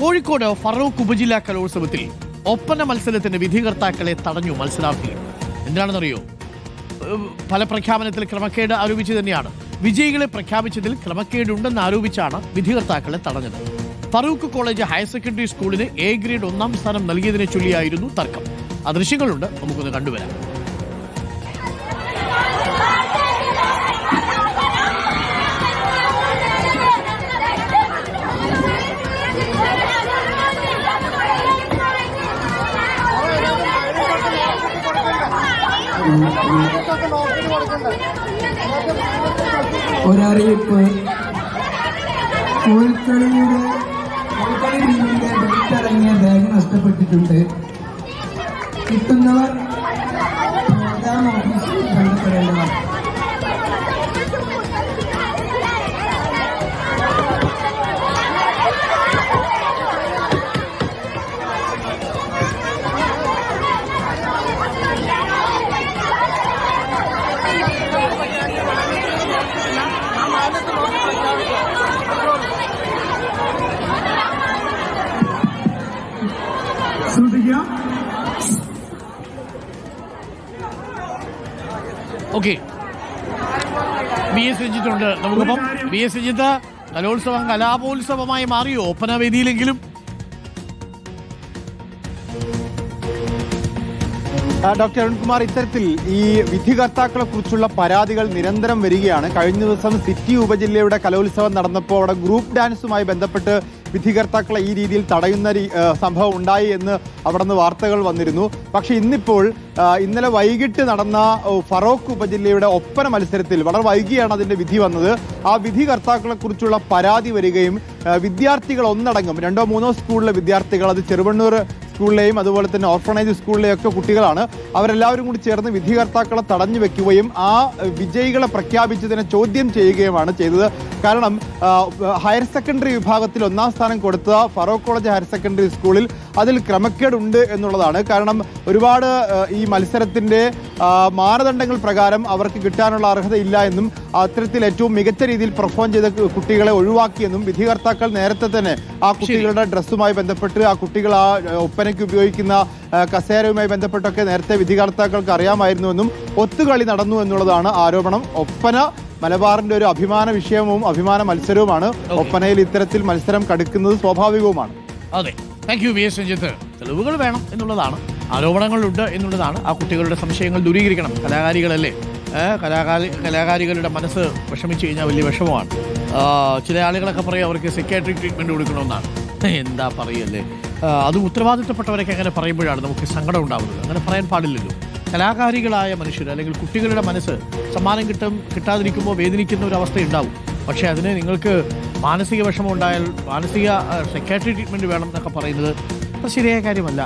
കോഴിക്കോട് ഫറൂഖ് ഉപജില്ലാ കലോത്സവത്തിൽ ഒപ്പന മത്സരത്തിന് വിധികർത്താക്കളെ തടഞ്ഞു മത്സരാർത്ഥികൾ എന്താണെന്നറിയോ പല പ്രഖ്യാപനത്തിൽ ക്രമക്കേട് ആരോപിച്ചു തന്നെയാണ്. വിജയികളെ പ്രഖ്യാപിച്ചതിൽ ക്രമക്കേടുണ്ടെന്ന് ആരോപിച്ചാണ് വിധികർത്താക്കളെ തടഞ്ഞത്. ഫറൂഖ് കോളേജ് ഹയർ സെക്കൻഡറി സ്കൂളിന് എ ഗ്രേഡ് ഒന്നാം സ്ഥാനം നൽകിയതിനെ ചൊല്ലിയായിരുന്നു തർക്കം. ആ ദൃശ്യങ്ങളുണ്ട് നമുക്കൊന്ന് കണ്ടുവരാം. ഒരറിയിപ്പ്. കോഴിക്കളിയുടെ കോഴിക്കളി ടീമിന്റെ ബെൽറ്റടങ്ങിയ ബാഗ് നഷ്ടപ്പെട്ടിട്ടുണ്ട്. കിട്ടുന്നവർ ശ്രദ്ധിക്കുക ഓക്കെ ബി എസ് രഞ്ജിത്തുണ്ട് നമുക്കിപ്പം ബി എസ് രഞ്ജിത്ത് കലോത്സവം കലാപോത്സവമായി മാറിയോ? ഒപ്പന വേദിയിലെങ്കിലും. ഡോക്ടർ അരുൺകുമാർ ഇത്തരത്തിൽ ഈ വിധികർത്താക്കളെ കുറിച്ചുള്ള പരാതികൾ നിരന്തരം വരികയാണ്. കഴിഞ്ഞ ദിവസം സിറ്റി ഉപജില്ലയുടെ കലോത്സവം നടന്നപ്പോൾ അവിടെ ഗ്രൂപ്പ് ഡാൻസുമായി ബന്ധപ്പെട്ട് വിധികർത്താക്കളെ ഈ രീതിയിൽ തടയുന്ന സംഭവം ഉണ്ടായി എന്ന് അവിടെ നിന്ന് വാർത്തകൾ വന്നിരുന്നു. പക്ഷേ ഇന്നിപ്പോൾ ഇന്നലെ വൈകിട്ട് നടന്ന ഫറോക്ക് ഉപജില്ലയുടെ ഒപ്പന മത്സരത്തിൽ വളരെ വൈകിയാണ് അതിന്റെ വിധി വന്നത്. ആ വിധികർത്താക്കളെ കുറിച്ചുള്ള പരാതി വരികയും വിദ്യാർത്ഥികൾ ഒന്നടങ്കം രണ്ടോ മൂന്നോ സ്കൂളിലെ വിദ്യാർത്ഥികൾ അത് ചെറുവണ്ണൂർ സ്കൂളിലെയും അതുപോലെ തന്നെ ഓർഫണേജ് സ്കൂളിലെയും ഒക്കെ കുട്ടികളാണ്. അവരെല്ലാവരും കൂടി ചേർന്ന് വിധികർത്താക്കളെ തടഞ്ഞു വെക്കുകയും ആ വിജയികളെ പ്രഖ്യാപിച്ചതിനെ ചോദ്യം ചെയ്യുകയുമാണ് ചെയ്തത്. കാരണം ഹയർ സെക്കൻഡറി വിഭാഗത്തിൽ ഒന്നാം സ്ഥാനം കൊടുത്ത ഫറോക്ക് കോളേജ് ഹയർ സെക്കൻഡറി സ്കൂളിൽ അതിൽ ക്രമക്കേടുണ്ട് എന്നുള്ളതാണ്. കാരണം ഒരുപാട് ഈ മത്സരത്തിന്റെ മാനദണ്ഡങ്ങൾ പ്രകാരം അവർക്ക് കിട്ടാനുള്ള അർഹതയില്ല എന്നും അത്തരത്തിൽ ഏറ്റവും മികച്ച രീതിയിൽ പെർഫോം ചെയ്ത കുട്ടികളെ ഒഴിവാക്കിയെന്നും വിധികർത്താക്കൾ നേരത്തെ തന്നെ ആ കുട്ടികളുടെ ഡ്രസ്സുമായി ബന്ധപ്പെട്ട് ആ കുട്ടികൾ ആ ഒപ്പനയ്ക്ക് ഉപയോഗിക്കുന്ന കസേരയുമായി ബന്ധപ്പെട്ടൊക്കെ നേരത്തെ വിധികർത്താക്കൾക്ക് അറിയാമായിരുന്നുവെന്നും ഒത്തുകളി നടന്നു എന്നുള്ളതാണ് ആരോപണം. ഒപ്പന മലബാറിന്റെ ഒരു അഭിമാന വിഷയവും അഭിമാന മത്സരവുമാണ്. ഒപ്പനയിൽ ഇത്തരത്തിൽ മത്സരം കടുക്കുന്നത് സ്വാഭാവികവുമാണ്. അതെ. Thank you V S Ranjith തെളിവുകൾ വേണം എന്നുള്ളതാണ്. ആരോപണങ്ങളുണ്ട് എന്നുള്ളതാണ്. ആ കുട്ടികളുടെ സംശയങ്ങൾ ദൂരീകരിക്കണം. കലാകാരികളല്ലേ? കലാകാരി കലാകാരികളുടെ മനസ്സ് വിഷമിച്ചു കഴിഞ്ഞാൽ വലിയ വിഷമമാണ്. ചില ആളുകളൊക്കെ പറയും അവർക്ക് സെക്യാട്രിക് ട്രീറ്റ്മെന്റ് കൊടുക്കണമെന്നാണ്. എന്താ പറയല്ലേ? അത് ഉത്തരവാദിത്തപ്പെട്ടവരൊക്കെ അങ്ങനെ പറയുമ്പോഴാണ് നമുക്ക് സങ്കടം ഉണ്ടാവുന്നത്. അങ്ങനെ പറയാൻ പാടില്ലല്ലോ. കലാകാരികളായ മനുഷ്യർ അല്ലെങ്കിൽ കുട്ടികളുടെ മനസ്സ് സമ്മാനം കിട്ടും കിട്ടാതിരിക്കുമ്പോൾ വേദനിക്കുന്ന ഒരു അവസ്ഥ ഉണ്ടാവും പക്ഷേ അതിന് നിങ്ങൾക്ക് മാനസിക വിഷമം ഉണ്ടായാൽ മാനസിക സെക്യാട്രി ട്രീറ്റ്മെന്റ് വേണം എന്നൊക്കെ പറയുന്നത് അത് ശരിയായ കാര്യമല്ല.